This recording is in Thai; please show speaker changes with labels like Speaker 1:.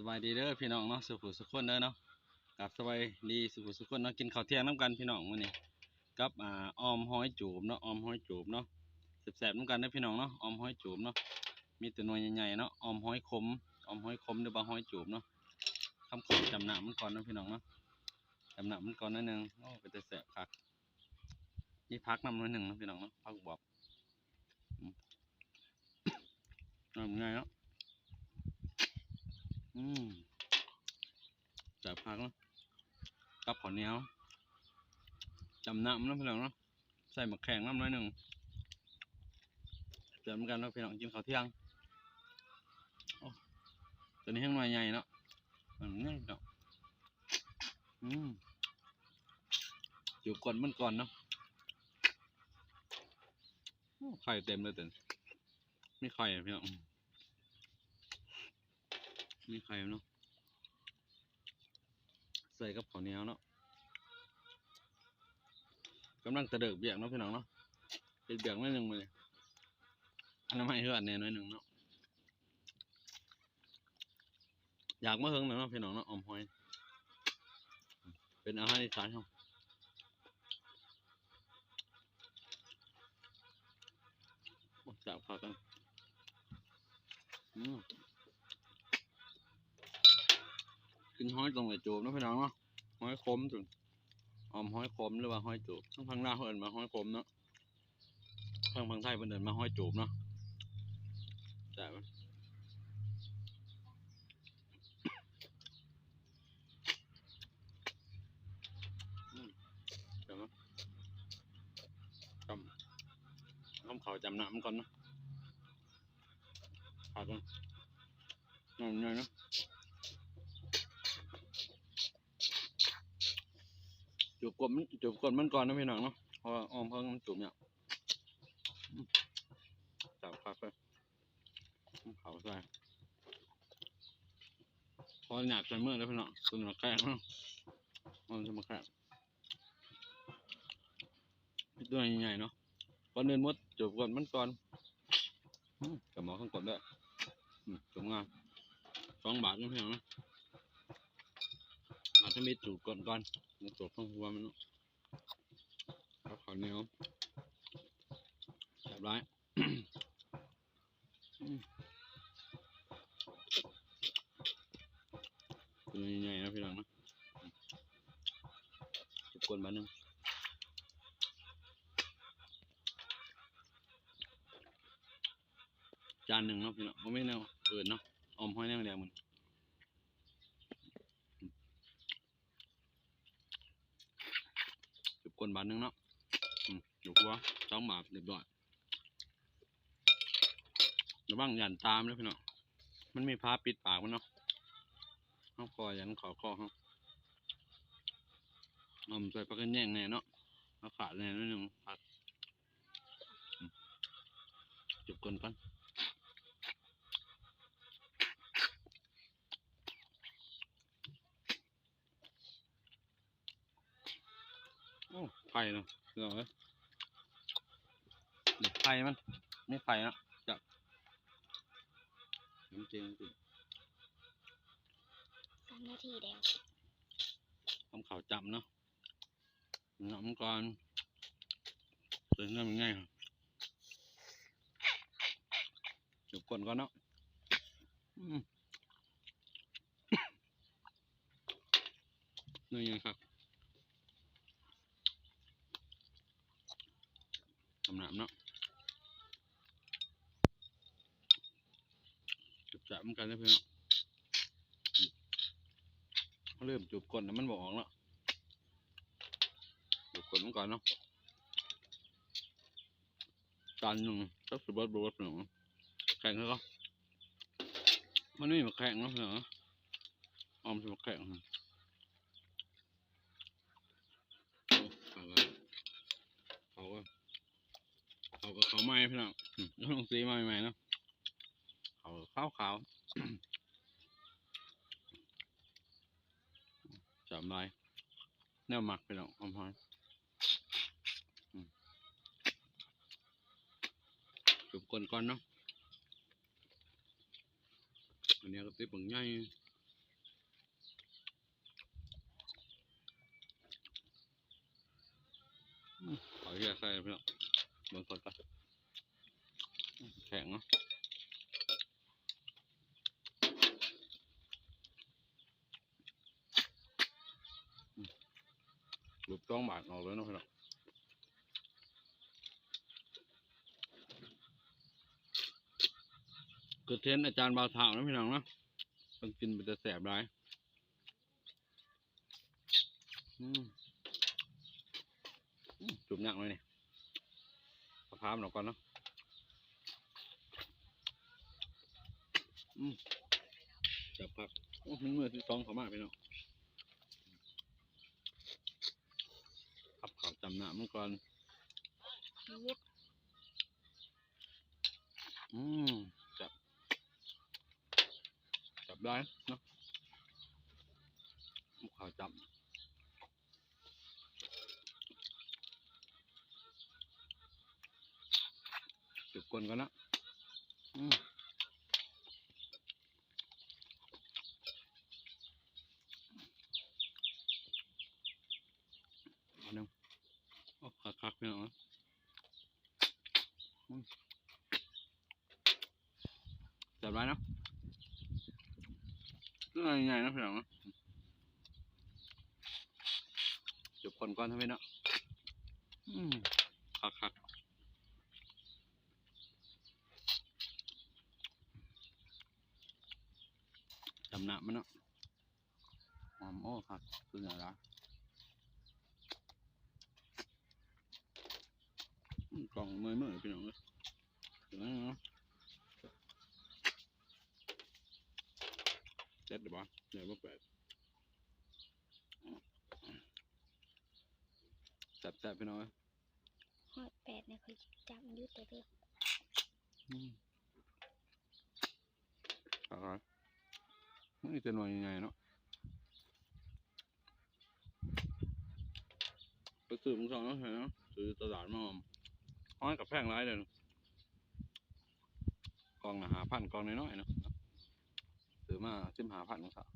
Speaker 1: สบายดีเด้อพี่น้องเนาะสุขุสุขคนเด้อเนาะกับสบายดีสุขุสุขคนเนาะกินข้าวเที่ยงน้ำกันพี่น้องมื้อนี้กับอ่าออมห้อยจูบเนาะออมห้อยจูบเนาะแซ่บๆน้ำกันเด้อพี่น้องเนาะออมห้อยจูบเนาะมีแต่หน่วยใหญ่ๆเนาะออมห้อยขมออมห้อยขมหรือว่าหอยจูบเนาะคำขอจำหนามมันก่อนนะพี่น้องเนาะจำหนามมันก่อนนิดนึงโอ้เป็นแต่แซ่บคักนี่พักน้ำหน่อยหนึ่งนะพี่น้องเนาะพักบอบทำไงเนาะ อืมักเนาะกับข้าวเหนียวจำน้ำนาะพี่น้องเนาะใส่หมักแข็งน้ำน้อยหนึ่งเจอเหมือนกันเนาะพี่น้องกินข้าวเที่ยงตัวนี้แห้งหน่อยใหญ่เนาะมันง่เนาะอืมอยู่ก่อนมันก่อนเนาะไข่เต็มเลยเต็มไม่ไข่อพี่น้องมีไข่เนาะ ใส่กับข้าวเหนียวเนาะกำลังตะเดิกเบียกเนาะพี่น้องเนาะเป็นเบียกนิดหนึ่งเลยอันนั้นไม่เฮือนแน่น้อยหนึ่งเนาะอยากมาเฮิงหน่อยเนาะพี่น้องเนาะอมหอยเป็นอาหารอีสานเขาโอ้จับผักกันอืม กินหอยตรงไหนจูบนะพี่น้องเนาะหอยขมจุนออมหอยขมหรือว่าหอยจูบทั้งพังหน้าเพิ่นมาหอยขมเนาะทางพังไทยเพิ่นเดินมาหอยจูบเนาะแต่มันอืมเดี๋ยวนะจำน้ำเขาจำน้ำก่อนนะขาดกันน้ำหน่อยเนาะ จูบกบมันจูบกบมันก่อนนะพี่น้องเนาะเพราะอ้อมเพิ่งมันจูบเนี่ยจับคักไปเขาใส่พอหยาบใส่เมื่อแล้วพี่น้องตัวหนักแข้งเนาะมันจะมาแข้งตัวใหญ่ๆเนาะก่อนเดินมดจูบกบมันก่อนกับหมอข้างกดด้วยอืมงามสองบาทนะพี่น้องเนาะ อาจจะมีจูบก่อนก่อนมันตกข้างหัวมันเนาะเอเหนียวแบบไรอืมตัวใหญ่ๆนะพี่น้องนะทุกคนบ้านหนึงจานหนึ่งเนาะพี่เน้องไม่แนวเอินเนาะออมห้อยแนวแดงมัน จุบกวนบาทหนึงเนาะอยู่หัวสองบาทเรียบร้อยระวังยันตามเลยพี่เน้องมันมีผ้าปิดปากมันเนาะเขาคอยันขอคอเขาอมใส่ปากกันแย่งแน่เนาะเอาขาดแน่นิดนึงขาดจุบกวนกันโอ้ไข่ เนาะเดี๋ยวเลยเด็กไข่มันไม่ไข่เนาะจับน้ำเจงสิ
Speaker 2: สามนาทีแล้ว
Speaker 1: ทำข่าวจำเนาะน้ำก่อนเป็นน้ำง่ายครับจุบก่อนก่อนเนาะอืมนี่ยังครับ สำหรับเนาะจุบจับเหมือนกันนะเพื่อนเนาะเขาเริ่มจุบก่อนนะมันบอกแล้วจุบก่อนมันก่อนเนาะจานหนึ่งก็สุดบดบดหนึ่งแข่งเขาก็มันไม่มีมาแข่งเนาะเพื่อนเนาะออมจะมาแข่ง เขาไม้พี่น้องน้องซีไมาใหม่เนาะเขาข้าวขาวจำได้แนวหมักพี่น้องอมพอยจุบก้นก้อนเนาะอันนี้ก็ตีดบังง่าย好，越晒越漂亮。 เบิ่งก่อนก่อนแข็งเนาะหลุดต้องบาดออกเลยเนาะพี่น้องเกิดเทนอาจารย์บาถาวนะพี่น้องเนาะต้องกินไปจะแสบได้อืมอืมจุ่มหนักเลยเนี่มะ พร้าวหน่อยก่อนเนาะอืมจับผักโอ้มันมือที่สองเขามากพี่น้องขับเขาจำหน้ามันก่อนอืมจับ จับได้เนาะมุกขาวจับ จุดกลนกันนะอืมเอาหนึ่งโอ้คักคักๆพี่น้องนะจับได้เนาะก็ง่ายๆนะพี่น้องเนาะจบคนก่อนทำไมเนาะอืมคักคักจำหนักมันเนาะหอมโอ้คักคืออย่างไรอืมกล่องเมื่อยเมื่อยๆพี่น้องเลยถึงแล้วเนาะเจ็ดเดี๋ยวบ่เดี๋ยวบ่แปดแซ่บๆพี่น้องเอ้ย
Speaker 2: หอดแปดเนี่ยเขาจับมันอยุตัวเด้อ
Speaker 1: อืมอร่อยมั นี่จะหน่วยยังไงเนาะไปซื้อมึงสองเนาะเห็นนะซื้อตลาดมาหอมห้อยกับแพงร้ายเลยกลองนะหาพันกลองน้อยๆเนาะซื้อมาซิมหาพันของสาว